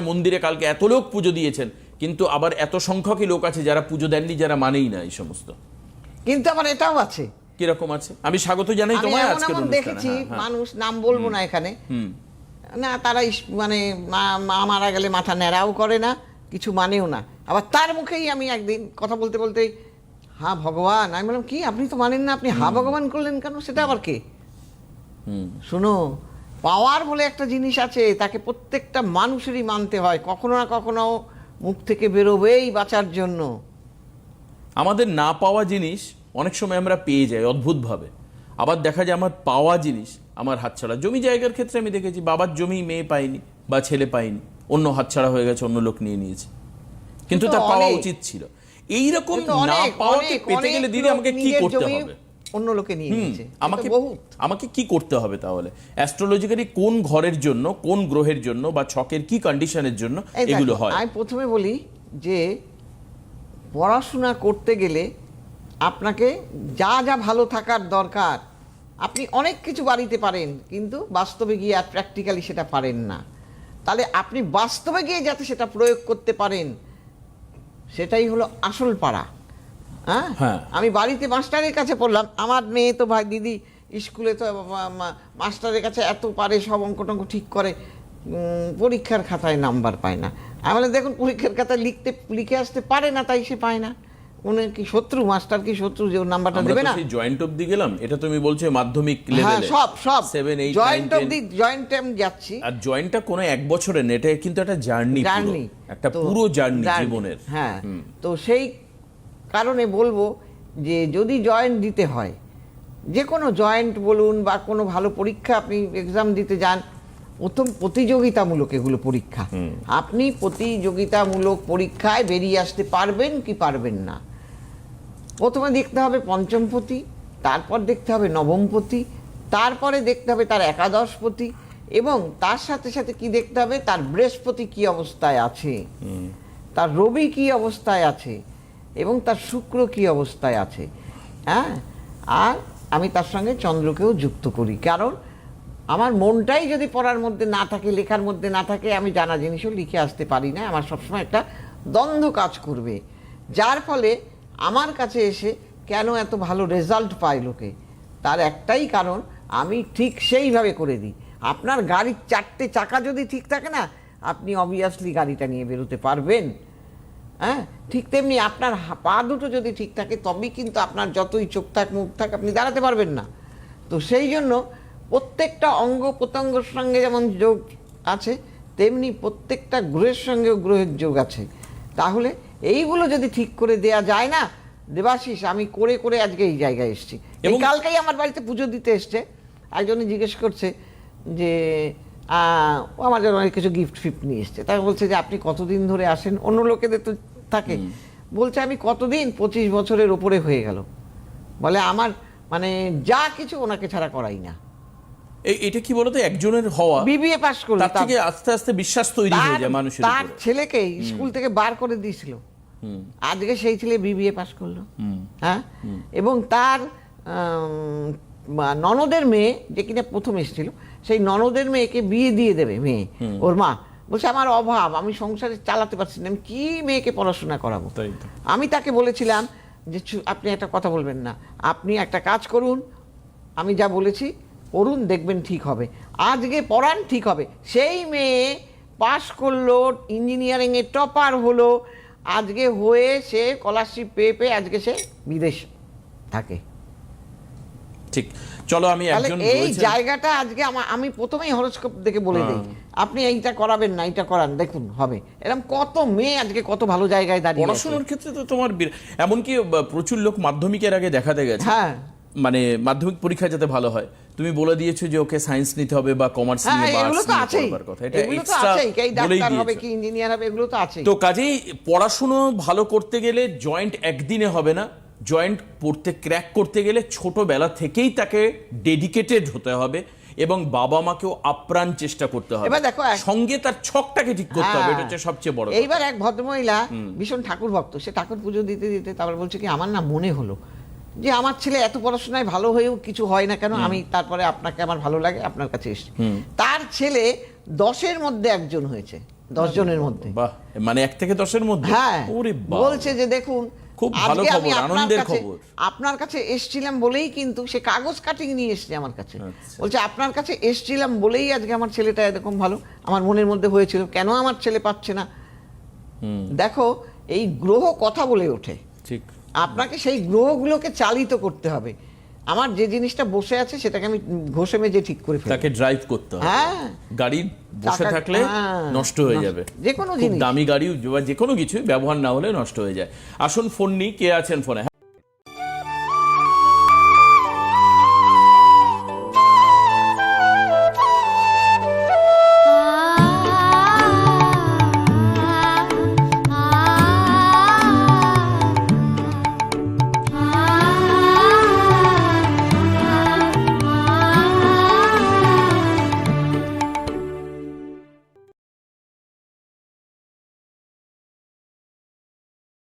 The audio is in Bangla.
মন্দিরে কালকে এত লোক পুজো দিয়েছেন কিন্তু আবার এত সংখ্যকই লোক আছে যারা পুজো দেননি যারা মানেই না এই সমস্ত। কিন্তু আবার এটাও আছে। কীরকম আছে? আমি স্বাগত জানাই তোমায় অনুষ্ঠানে। দেখেছি হ্যাঁ, হ্যাঁ। মানুষ নাম বলব না এখানে। না তারা মানে মা- মারা গেলে মাথা ন্যাড়াও করে না কিছু মানেও না। আবার তার মুখেই আমি একদিন কথা বলতে বলতে হা ভগবান। আমি বললাম কি? আপনি তো মানেন না আপনি হা ভগবান করলেন কেন? সেটা আবার কে? হুম। শোনো পাওয়ার বলে একটা জিনিস আছে তাকে প্রত্যেকটা মানুষেরই মানতে হয় কখনো না কখনো মুখ থেকে বেরোবেই বাঁচার জন্য। আমাদের না পাওয়া জিনিস অনেক সময় আমরা পেয়ে যাই অদ্ভুতভাবে। আবার দেখা যায় আমার পাওয়া জিনিস আমার হাতছাড়া। জমি জায়গার ক্ষেত্রে আমি দেখেছি বাবার জমি মেয়ে পায়নি বা ছেলে পায়নি অন্য হাতছাড়া হয়ে গেছে অন্য লোক নিয়ে নিয়েছে। কিন্তু তো তার পাওয়া উচিত ছিল। এইরকম না পাওয়াকে পেতে গেলে দিদি আমাকে কি করতে হবে? অন্য লোকে নিয়ে নিয়েছে। আমাকে আমাকে কি করতে হবে তাহলে? অ্যাস্ট্রোলজিক্যালি কোন ঘরের জন্য কোন গ্রহের জন্য বা ছকের কি কন্ডিশনের জন্য এগুলো হয়? আমি প্রথমে বলি যে পড়াশোনা করতে গেলে আপনাকে যা যা ভালো থাকার দরকার আপনি অনেক কিছু বাড়িতে পারেন কিন্তু বাস্তবে গিয়ে আর প্র্যাকটিক্যালি সেটা পারেন না। তাহলে আপনি বাস্তবে গিয়ে যাতে সেটা প্রয়োগ করতে পারেন সেটাই হলো আসল পাড়া। হ্যাঁ? হ্যাঁ। আমি বাড়িতে মাস্টারের কাছে পড়লাম। আমার মেয়ে তো ভাই দিদি স্কুলে তো মাস্টারের কাছে এত পারে সব অঙ্ক টঙ্ক ঠিক করে পরীক্ষার খাতায় নাম্বার পায় না। আমি বললাম, দেখুন পরীক্ষার খাতায় লিখতে লিখে আসতে পারে না তাই সে পায় না। উনি কি শত্রু? মাস্টার কি শত্রু যে নাম্বারটা দেবে না? জয়েন্ট অবধি গেলাম। এটা তুমি বলছো মাধ্যমিক হ্যাঁ লেভেলে সব সব। সেভেন এইট জয়েন্ট অব্দি জয়েন্ট টাইম যাচ্ছি। আর জয়েন্টটা কোনো এক বছরের নেটে কিন্তু একটা জার্নি জার্নি একটা পুরো জার্নি জীবনের। হ্যাঁ। তো সেই কারণে বলব যে যদি জয়েন্ট দিতে হয় যে কোনো জয়েন্ট বলুন বা কোনো ভালো পরীক্ষা আপনি এক্সাম দিতে যান প্রথম প্রতিযোগিতামূলক এগুলো পরীক্ষা। আপনি প্রতিযোগিতামূলক পরীক্ষায় বেরিয়ে আসতে পারবেন কি পারবেন না। প্রথমে দেখতে হবে পঞ্চমপতি তারপর দেখতে হবে নবমপতি তারপরে দেখতে হবে তার একাদশপতি এবং তার সাথে সাথে কি দেখতে হবে? তার বৃহস্পতি কি অবস্থায় আছে? তার রবি কি অবস্থায় আছে? এবং তার শুক্র কি অবস্থায় আছে? হ্যাঁ? আর আমি তার সঙ্গে চন্দ্রকেও যুক্ত করি। কারণ আমার মনটাই যদি পড়ার মধ্যে না থাকে, লেখার মধ্যে না থাকে, আমি জানা জিনিসও লিখে আসতে পারি না। আমার সবসময় একটা দ্বন্দ্ব কাজ করবে। যার ফলে আমার কাছে এসে কেন এত ভালো রেজাল্ট পায় লোকে? তার একটাই কারণ, আমি ঠিক সেইভাবে করে দিই। আপনার গাড়ির চারটে চাকা যদি ঠিক থাকে না, আপনি অবভিয়াসলি গাড়িটা নিয়ে বেরোতে পারবেন। হ্যাঁ? ঠিক তেমনি আপনার হা- পা দুটো যদি ঠিক থাকে তবেই কিন্তু আপনার যতই চোখ থাক মুখ থাক আপনি দাঁড়াতে পারবেন না। তো সেই জন্য প্রত্যেকটা অঙ্গ প্রত্যঙ্গর সঙ্গে যেমন যোগ আছে তেমনি প্রত্যেকটা গ্রহের সঙ্গেও গ্রহের যোগ আছে। তাহলে এইগুলো যদি ঠিক করে দেয়া যায় না দেবাশিস আমি করে করে আজকে এই জায়গায় এসেছি। এবং এবং- কালকেই আমার বাড়িতে পুজো দিতে এসছে। একজনে জিজ্ঞেস করছে যে ও আমার জন্য অনেক কিছু গিফট ফিফট নিয়ে এসছে। তাই বলছে যে আপনি কতদিন ধরে আসেন? অন্য লোকেদের তো থাকে। বলছে আমি কতদিন পঁচিশ বছরের ওপরে হয়ে গেল? বলে আমার মানে যা কিছু ওনাকে ছাড়া করাই না। এটা কি বলতো? একজনের হওয়া। বিবিএ পাস করল তার থেকে আস্তে আস্তে বিশ্বাস তৈরি হয়ে যায় মানুষের তার ছেলেকে স্কুল থেকে বার করে দিয়েছিল। আজকে সেই ছেলে বিবিএ পাস করল। হ্যাঁ? এবং তার ননদের মেয়ে যে কিনা প্রথম এসেছিল সেই ননদের মেয়েকে বিয়ে দিয়ে দেবে মেয়ে ওর মা। বলছে আমার অভাব আমি সংসারে চালাতে পারছি না আমি কি মেয়েকে পড়াশোনা করাবো। আমি তাকে বলেছিলাম যে আপনি একটা কথা বলবেন না আপনি একটা কাজ করুন আমি যা বলেছি করুন দেখবেন ঠিক হবে। আজকে পড়ান ঠিক হবে। সেই মেয়ে পাশ করল ইঞ্জিনিয়ারিংয়ে টপার হলো আজকে হয়ে সে স্কলারশিপ পেয়ে পেয়ে আজকে সে বিদেশ থাকে। ঠিক। চলো আমি একজন এই জায়গাটা আজকে আমা- প্রথমেই হরস্কোপ দেখে বলে দিই। আপনি এইটা করাবেন না এইটা করান দেখুন হবে। এরকম কত মেয়ে আজকে কত ভালো জায়গায় দাঁড়িয়ে আছে। পড়াশোনার ক্ষেত্রে তো তোমার এমনকি প্রচুর লোক মাধ্যমিকের আগে দেখাতে গেছে। হ্যাঁ। মানে মাধ্যমিক পরীক্ষা যাতে ভালো হয়। তুমি বলে দিয়েছ যে ওকে সায়েন্স নিতে হবে বা কমার্স হ্যাঁ নিয়ে বা এগুলো আর্টস তো নিয়ে আছেই। পড়বার কথা। এটা এক্সট্রা ডাক্তার হবে কি ইঞ্জিনিয়ার হবে এগুলো তো আছেই। তো কাজেই পড়াশোনা ভালো করতে গেলে জয়েন্ট একদিনে হবে না। জয়েন্ট পড়তে ক্র্যাক করতে গেলে ছোটবেলা থেকেই তাকে ডেডিকেটেড হতে হবে এবং বাবা মাকেও আপ্রাণ চেষ্টা করতে হবে। এবার দেখো সঙ্গে তার ছকটাকে ঠিক করতে হবে হ্যাঁ। এটা হচ্ছে সবচেয়ে বড়। এইবার এক ভদ্রমহিলা ভীষণ ঠাকুর ভক্ত সে ঠাকুর পুজো দিতে দিতে তারপর বলছে কি আমার না মনে হলো যে আমার ছেলে এত পড়াশোনায় ভালো হয়েও কিছু হয় না কেন আমি তারপরে আপনাকে আমার ভালো লাগে আপনার কাছে এসেছি। তার ছেলে দশের মধ্যে একজন হয়েছে দশ জনের মধ্যে। বাহ মানে এক থেকে দশের মধ্যে? হ্যাঁ। বলছে যে দেখুন খুব ভালো খবর, আনন্দের খবর। আপনার কাছে এসছিলাম বলেই কিন্তু সে কাগজ কাটিং নিয়ে এসছে আমার কাছে। আচ্ছা। বলছে আপনার কাছে এসছিলাম বলেই আজকে আমার ছেলেটা এরকম ভালো। আমার মনের মধ্যে হয়েছিল কেন আমার ছেলে পাচ্ছে না? দেখো এই গ্রহ কথা বলে ওঠে। ঠিক। আপনাকে সেই গ্রহগুলোকে চালিত করতে হবে। আমার যে জিনিসটা বসে আছে সেটাকে আমি ঘষে মেজে ঠিক করে ফেলি। তাকে ড্রাইভ করতে হবে। হ্যাঁ। গাড়ি বসে থাকলে হ্যাঁ, নষ্ট হয়ে যাবে। যে কোনো জিনিস। দামি গাড়ি বা যে কোনো কিছু ব্যবহার না হলে নষ্ট হয়ে যায়। আসুন ফোন নিই। কে আছেন ফোনে